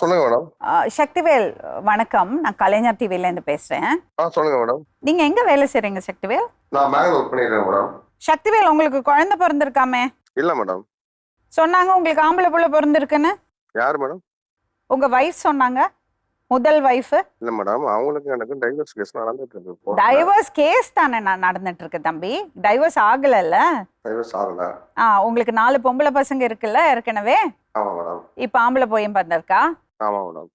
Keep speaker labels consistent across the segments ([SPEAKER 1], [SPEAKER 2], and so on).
[SPEAKER 1] சொல்லுங்க மேடம்.
[SPEAKER 2] சக்திவேல் வணக்கம். நான் கலைஞர் டிவில இருந்து பேசுறேன்
[SPEAKER 1] சொல்லுங்க மேடம்.
[SPEAKER 2] நீங்க எங்க வேலை செய்றீங்க சக்திவேல்?
[SPEAKER 1] நான் பேங்க் ஒர்க் பண்ணிடுறேன் மேடம்.
[SPEAKER 2] சக்திவேல் உங்களுக்கு குழந்தை பிறந்திருக்காமே?
[SPEAKER 1] இல்ல மேடம்.
[SPEAKER 2] சொன்னாங்க உங்களுக்கு ஆம்பளை புள்ள பிறந்திருக்குன்னு?
[SPEAKER 1] யார் மேடம்?
[SPEAKER 2] உங்க வைஃப் சொன்னாங்க? முதல் வைஃப்
[SPEAKER 1] இல்ல மேடம் அவங்களுக்கு எனக்கு டைவர்ஸ் கேஸ் நடந்துட்டு இருக்கு.
[SPEAKER 2] டைவர்ஸ் கேஸ் தானே நான் நடந்துட்டு இருக்கு தம்பி. டைவர்ஸ் ஆகலல்ல?
[SPEAKER 1] டைவர்ஸ் ஆகல.
[SPEAKER 2] ஆ உங்களுக்கு நாலு பொம்பளை பசங்க இருக்குல்ல ஏற்கனவே?
[SPEAKER 1] ஆமா மேடம்
[SPEAKER 2] இப்ப ஆம்பளை போயும் பிறந்திருக்கா?
[SPEAKER 1] ஆமா மேடம்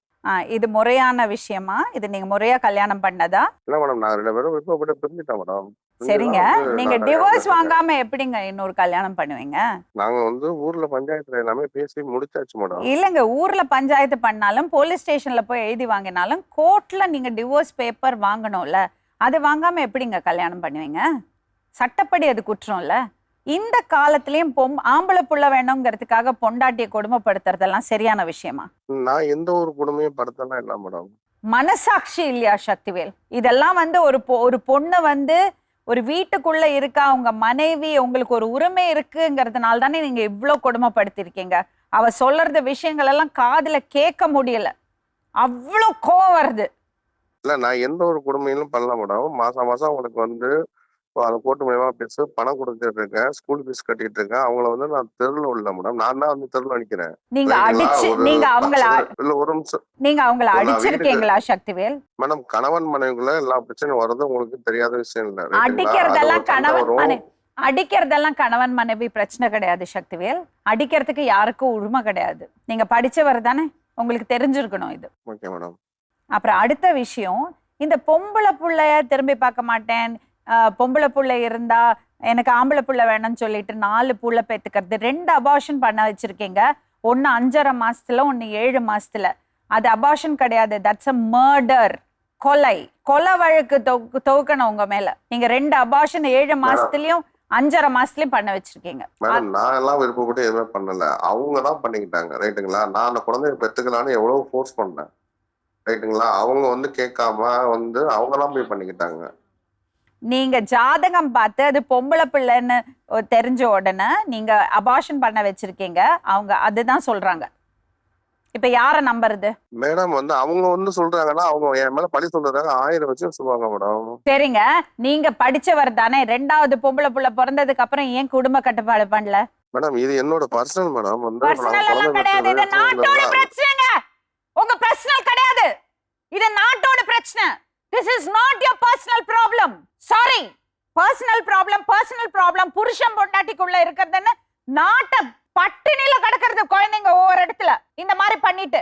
[SPEAKER 2] இது முறையான விஷயமா? இது நீங்க முறையா கல்யாணம் பண்ணதா?
[SPEAKER 1] இல்ல மேடம் நான் ரெண்டு பேரும் விருப்பப்பட்டு பிரிஞ்சுட்டேன் மேடம்
[SPEAKER 2] சரிங்க. நீங்க டிவோர்ஸ் வாங்காம எப்படிங்க இன்னொரு கல்யாணம் பண்ணுவீங்க?
[SPEAKER 1] நாங்க வந்து ஊர்ல பஞ்சாயத்துல எல்லாமே பேசி முடிச்சாச்சு மேடம்
[SPEAKER 2] இல்லைங்க ஊர்ல பஞ்சாயத்து பண்ணாலும் போலீஸ் ஸ்டேஷன்ல போய் எழுதி வாங்கினாலும் கோர்ட்ல நீங்க டிவோர்ஸ் பேப்பர் வாங்கணும்ல. அது வாங்காம எப்படிங்க கல்யாணம் பண்ணுவீங்க? சட்டப்படி அது குற்றம்ல? இந்த காலத்திலயும் பொம் ஆம்பளை புள்ள வேணுங்கிறதுக்காக பொண்டாட்டியை கொடுமைப்படுத்துறதெல்லாம் சரியான விஷயமா?
[SPEAKER 1] நான் எந்த ஒரு குடும்பையும் படுத்தலாம் இல்ல மேடம்.
[SPEAKER 2] மனசாட்சி இல்லையா சக்திவேல்? இதெல்லாம் வந்து ஒரு பொ- ஒரு பொண்ணு வந்து ஒரு வீட்டுக்குள்ள இருக்கா உங்க மனைவி உங்களுக்கு ஒரு உரிமை இருக்குங்கிறதுனால தானே நீங்க இவ்ளோ கொடுமைப்படுத்திருக்கீங்க. அவ சொல்றது விஷயங்கள் எல்லாம் காதுல கேட்க முடியல. அவ்வளோ கோவம் வருது.
[SPEAKER 1] இல்ல நான் எந்த ஒரு குடும்பையிலும் பண்ணல மேடம். மாசம் மாசம் அவங்களுக்கு வந்து இப்போ அந்த கோர்ட்டு மூலியமா பேச பணம் கொடுத்துட்டு இருக்கேன். ஸ்கூல் ஃபீஸ் கட்டிட்டு இருக்கேன் அவங்கள வந்து நான் தெருல உள்ள மேடம் நான் தான் வந்து தெருல நிக்கிறேன்.
[SPEAKER 2] நீங்க? அடிச்சு நீங்க அவங்கள
[SPEAKER 1] இல்ல ஒரு நிமிஷம்.
[SPEAKER 2] நீங்க அவங்கள அடிச்சிருக்கீங்களா சக்திவேல்?
[SPEAKER 1] மேடம் கணவன் மனைவிக்குள்ள எல்லா பிரச்சனையும் வர்றது உங்களுக்கு தெரியாத விஷயம் இல்ல
[SPEAKER 2] அடிக்கிறதெல்லாம் கணவன். மனைவி அடிக்கிறதெல்லாம் கணவன் மனைவி பிரச்சனை கிடையாது சக்திவேல். அடிக்கிறதுக்கு யாருக்கும் உரிமை கிடையாது. நீங்க படிச்சவர் தானே? உங்களுக்கு தெரிஞ்சிருக்கணும் இது.
[SPEAKER 1] ஓகே மேடம்
[SPEAKER 2] அப்புறம் அடுத்த விஷயம் இந்த பொம்பளை புள்ளைய திரும்பி பார்க்க மாட்டேன். பொம்பளை புள்ளை இருந்தா எனக்கு ஆம்பளை புள்ள வேணும்னு சொல்லிட்டு நாலு புள்ள பெத்துக்கிறது. ரெண்டு அபார்ஷன் பண்ண வச்சிருக்கீங்க. ஒன்னு அஞ்சரை மாசத்துல ஒன்னு ஏழு மாசத்துல. அது அபார்ஷன் கிடையாது. தட்ஸ் அ மர்டர் கொலை. கொலை வழக்கு தொகு- தொகுக்கணும் உங்க மேல. நீங்க ரெண்டு அபார்ஷன் ஏழு மாசத்துலயும் அஞ்சரை மாசத்துலயும் பண்ண வச்சிருக்கீங்க.
[SPEAKER 1] நான் எல்லாம் விருப்பப்பட்டு எதுவுமே பண்ணல. அவங்க தான் பண்ணிக்கிட்டாங்க. ரைட்டுங்களா? நான் அந்த குழந்தைய பெத்துக்கலான்னு எவ்வளவு ஃபோர்ஸ் பண்ணேன். ரைட்டுங்களா? அவங்க வந்து கேட்காம வந்து அவங்க தான் போய் பண்ணிக்கிட்டாங்க.
[SPEAKER 2] நீங்க ஜாதகம் பார்த்து அது பொம்பளை பிள்ளைன்னு தெரிஞ்ச உடனே நீங்க அபார்ஷன் பண்ண வச்சிருக்கீங்க. அவங்க அதுதான் சொல்றாங்க. இப்ப யார நம்புறது?
[SPEAKER 1] மேடம் வந்து அவங்க வந்து சொல்றாங்கன்னா அவங்க என் மேல பழி சொல்றாங்க ஆயிரம் வச்சு சொல்லுவாங்க மேடம்.
[SPEAKER 2] சரிங்க. நீங்க படிச்சவர் தானே. ரெண்டாவது பொம்பளை புள்ள பிறந்ததுக்கு அப்புறம் ஏன் குடும்ப கட்டுப்பாடு பண்ணல?
[SPEAKER 1] மேடம் இது என்னோட பர்சனல் மேடம். வந்து
[SPEAKER 2] கிடையாது. இது நாட்டோட. பிரச்சனைங்க. உங்க பர்சனல் கிடையாது. இது நாட்டோட பிரச்சனை. This is not your personal problem sorry personal problem personal problem புருஷன் பொண்டாட்டிக்குள்ள இருக்கிறதுன்னு நாட்டை பட்டினில கிடக்கிறது குழந்தைங்க ஒவ்வொரு இடத்துல. இந்த மாதிரி பண்ணிட்டு.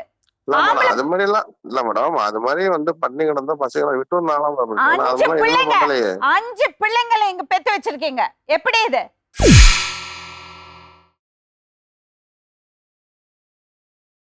[SPEAKER 1] அது மாதிரி எல்லாம் இல்ல மேடம் அது மாதிரி வந்து பண்ணி கிடந்த பசங்களை விட்டு நாளாம்
[SPEAKER 2] அஞ்சு பிள்ளைங்க. அஞ்சு பிள்ளைங்களை இங்க பெத்து வச்சிருக்கீங்க. எப்படி இது?